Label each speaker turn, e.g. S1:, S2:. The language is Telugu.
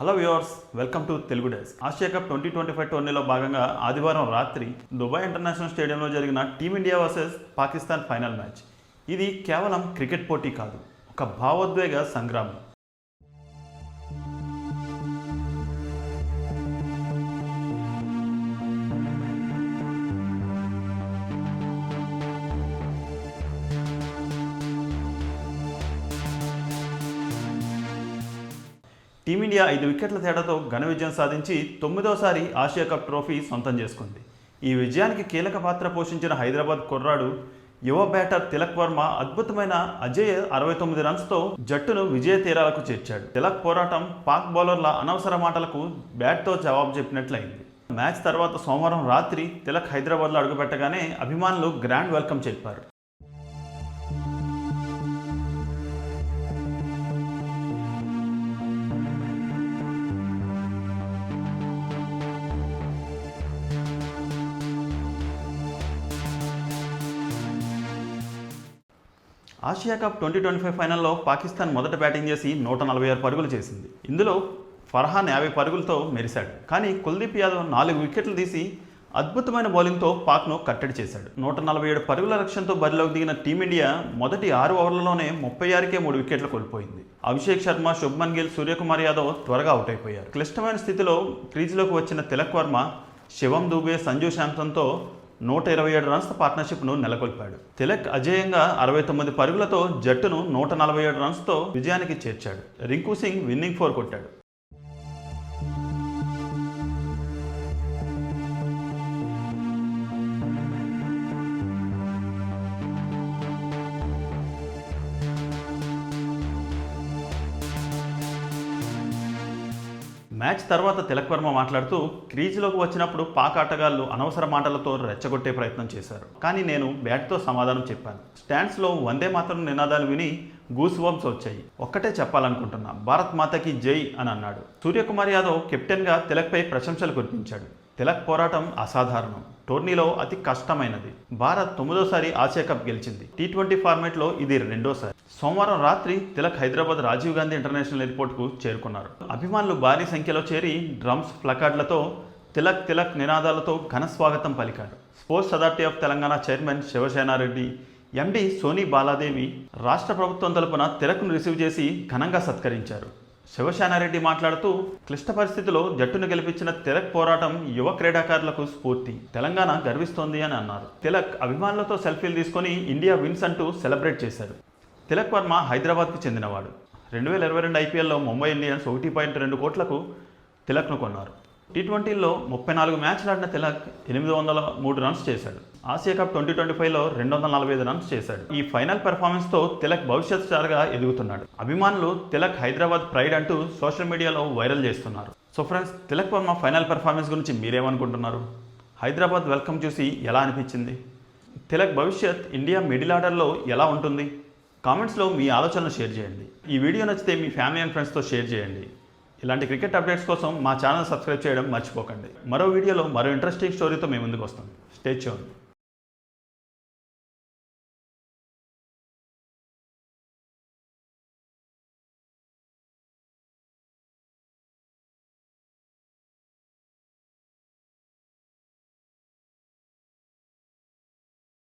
S1: Hello viewers welcome to Telugu days Asia cup twenty twenty five టోర్నీలో భాగంగా ఆదివారం రాత్రి దుబాయ్ ఇంటర్నేషనల్ స్టేడియంలో జరిగిన team India versus Pakistan final match. ఇది కేవలం క్రికెట్ పోటీ కాదు ఒక భావోద్వేగ సంగ్రామం. టీమిండియా ఐదు వికెట్ల తేడాతో ఘన విజయం సాధించి తొమ్మిదోసారి ఆసియా కప్ ట్రోఫీ సొంతం చేసుకుంది. ఈ విజయానికి కీలక పాత్ర పోషించిన హైదరాబాద్ కుర్రాడు యువ బ్యాటర్ తిలక్ వర్మ అద్భుతమైన అజయ్ అరవై తొమ్మిది రన్స్తో జట్టును విజయ తీరాలకు చేర్చాడు. తిలక్ పోరాటం పాక్ బౌలర్ల అనవసర మాటలకు బ్యాట్తో జవాబు చెప్పినట్లయింది. మ్యాచ్ తర్వాత సోమవారం రాత్రి తిలక్ హైదరాబాద్లో అడుగుపెట్టగానే అభిమానులు గ్రాండ్ వెల్కమ్ చెప్పారు. Asia cup twenty twenty five ఫైనల్లో పాకిస్తాన్ మొదట బ్యాటింగ్ చేసి నూట నలభై ఆరు పరుగులు చేసింది. ఇందులో ఫర్హాన్ యాభై పరుగులతో మెరిశాడు. కానీ కుల్దీప్ యాదవ్ నాలుగు వికెట్లు తీసి అద్భుతమైన బౌలింగ్తో పాక్ను కట్టడి చేశాడు. నూట నలభై ఏడు పరుగుల లక్ష్యంతో బరిలోకి దిగిన టీమిండియా మొదటి ఆరు ఓవర్లలోనే ముప్పై ఆరుకే మూడు వికెట్లు కోల్పోయింది. అభిషేక్ శర్మ శుభ్మన్ గిల్ సూర్యకుమార్ యాదవ్ త్వరగా అవుట్ అయిపోయారు. క్లిష్టమైన స్థితిలో క్రీజ్లోకి వచ్చిన తిలక్ వర్మ శివం దూబే సంజు శాంసన్తో నూట ఇరవై ఏడు రన్స్ పార్ట్నర్షిప్ను నెలకొల్పాడు. తిలక్ అజేయంగా అరవై తొమ్మిది పరుగులతో జట్టును నూట నలభై ఏడు రన్స్తో విజయానికి చేర్చాడు. రింకు సింగ్ విన్నింగ్ ఫోర్ కొట్టాడు. మ్యాచ్ తర్వాత తిలక్ వర్మ మాట్లాడుతూ క్రీజ్లోకి వచ్చినప్పుడు పాక్ ఆటగాళ్ళు అనవసర మాటలతో రెచ్చగొట్టే ప్రయత్నం చేశారు. కానీ నేను బ్యాట్తో సమాధానం చెప్పాను. స్టాండ్స్లో వందే మాత్రం నినాదాలు విని గూస్ బంప్స్ వచ్చాయి. ఒక్కటే చెప్పాలనుకుంటున్నా భారత్ మాతకి జై అని అన్నాడు. సూర్యకుమార్ యాదవ్ కెప్టెన్గా తిలక్పై ప్రశంసలు కురిపించాడు. తిలక్ పోరాటం అసాధారణం. టోర్నీలో అతి కష్టమైనది. భారత్ తొమ్మిదోసారి ఆసియా కప్ గెలిచింది. టీ ట్వంటీ ఫార్మాట్లో ఇది రెండోసారి. సోమవారం రాత్రి తిలక్ హైదరాబాద్ రాజీవ్ గాంధీ ఇంటర్నేషనల్ ఎయిర్పోర్ట్కు చేరుకున్నారు. అభిమానులు భారీ సంఖ్యలో చేరి డ్రమ్స్ ప్లకార్డులతో తిలక్ తిలక్ నినాదాలతో ఘన స్వాగతం పలికారు. Sports authority of Telangana chairman Shivasena Reddy MD Soni Baladevi రాష్ట్ర ప్రభుత్వం తరపున తిలక్ను రిసీవ్ చేసి ఘనంగా సత్కరించారు. శివశానారెడ్డి మాట్లాడుతూ క్లిష్ట పరిస్థితిలో జట్టును గెలిపించిన తిలక్ పోరాటం యువ క్రీడాకారులకు స్ఫూర్తి. తెలంగాణ గర్విస్తోంది అని అన్నారు. తిలక్ అభిమానులతో సెల్ఫీలు తీసుకొని ఇండియా విన్స్ అంటూ సెలబ్రేట్ చేశారు. తిలక్ వర్మ హైదరాబాద్కు చెందినవాడు. రెండు వేల ఇరవై రెండు ఐపీఎల్లో ముంబై ఇండియన్స్ ఒకటి పాయింట్ రెండు కోట్లకు తిలక్ను కొన్నారు. టీ ట్వంటీలో ముప్పై నాలుగు మ్యాచ్లు ఆడిన తిలక్ ఎనిమిది వందల మూడు రన్స్ చేశాడు. ఆసియా కప్ ట్వంటీ ట్వంటీ ఫైవ్లో రెండు వందల నలభై ఐదు రన్స్ చేశాడు. ఈ ఫైనల్ పెర్ఫార్మెన్స్తో తిలక్ భవిష్యత్ స్టార్గా ఎదుగుతున్నాడు. అభిమానులు తిలక్ హైదరాబాద్ ప్రైడ్ అంటూ సోషల్ మీడియాలో వైరల్ చేస్తున్నారు. So friends Tilak Varma final performance గురించి మీరేమనుకుంటున్నారు? హైదరాబాద్ వెల్కమ్ చూసి ఎలా అనిపించింది? తిలక్ భవిష్యత్ ఇండియా మిడిల్ ఆర్డర్లో ఎలా ఉంటుంది? కామెంట్స్లో మీ ఆలోచనలు షేర్ చేయండి. ఈ వీడియో నచ్చితే మీ ఫ్యామిలీ అండ్ ఫ్రెండ్స్తో షేర్ చేయండి. ఇలాంటి క్రికెట్ అప్డేట్స్ కోసం మా ఛానల్ సబ్స్క్రైబ్ చేయడం మర్చిపోకండి. మరో వీడియోలో మరో ఇంట్రెస్టింగ్ స్టోరీతో మేము ముందుకు వస్తాం. స్టే చూడండి